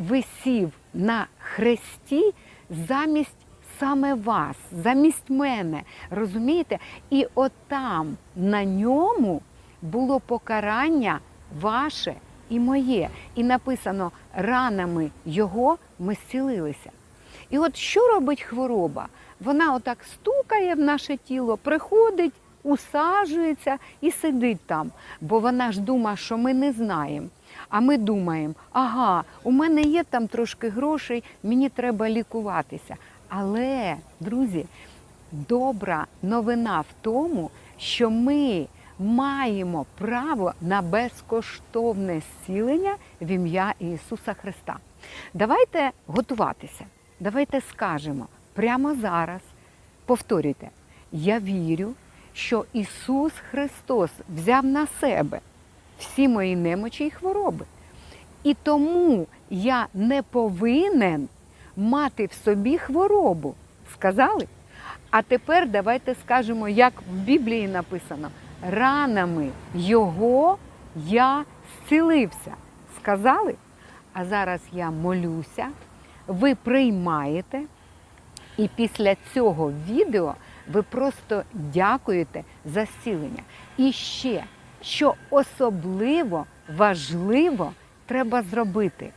висів на хресті замість саме вас, замість мене. Розумієте? І отам на ньому було покарання ваше і моє. І написано ранами його ми зцілилися. І от що робить хвороба? Вона отак стукає в наше тіло, приходить, усаджується і сидить там, бо вона ж думає, що ми не знаємо. А ми думаємо, ага, у мене є там трошки грошей, мені треба лікуватися. Але, друзі, добра новина в тому, що ми маємо право на безкоштовне зцілення в ім'я Ісуса Христа. Давайте готуватися. Давайте скажемо прямо зараз, повторюйте, я вірю, що Ісус Христос взяв на себе всі мої немочі і хвороби. І тому я не повинен мати в собі хворобу. Сказали? А тепер давайте скажемо, як в Біблії написано: ранами Його я зцілився. Сказали? А зараз я молюся, ви приймаєте, і після цього відео ви просто дякуєте за зцілення. І ще, що особливо важливо треба зробити.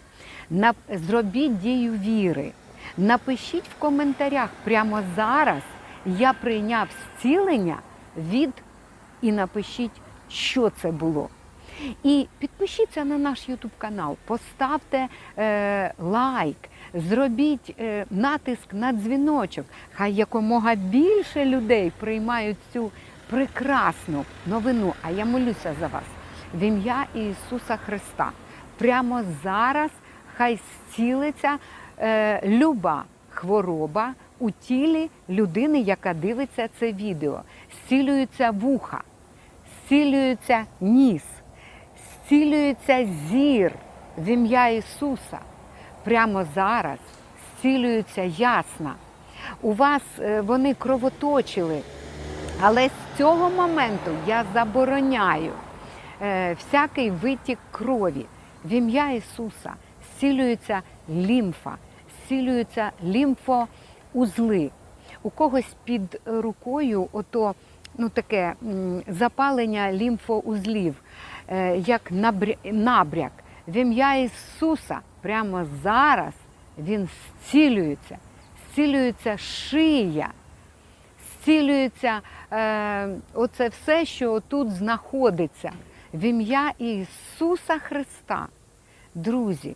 Зробіть дію віри. Напишіть в коментарях прямо зараз. Я прийняв зцілення від і напишіть, що це було. І підпишіться на наш YouTube канал, поставте е, лайк, зробіть е, натиск на дзвіночок. Хай якомога більше людей приймають цю прекрасну новину. А я молюся за вас в ім'я Ісуса Христа. Прямо зараз хай зцілиться е, люба хвороба у тілі людини, яка дивиться це відео. Зцілюється вуха, зцілюється ніс, зцілюється зір в ім'я Ісуса. Прямо зараз зцілюється ясна. У вас е, вони кровоточили, але з цього моменту я забороняю е, всякий витік крові. В ім'я Ісуса зцілюється лімфа, зцілюються лімфоузли. У когось під рукою ото ну, таке запалення лімфоузлів, е, як набряк. В ім'я Ісуса прямо зараз він зцілюється, зцілюється шия зцілюється е, оце все, що тут знаходиться. В ім'я Ісуса Христа. Друзі,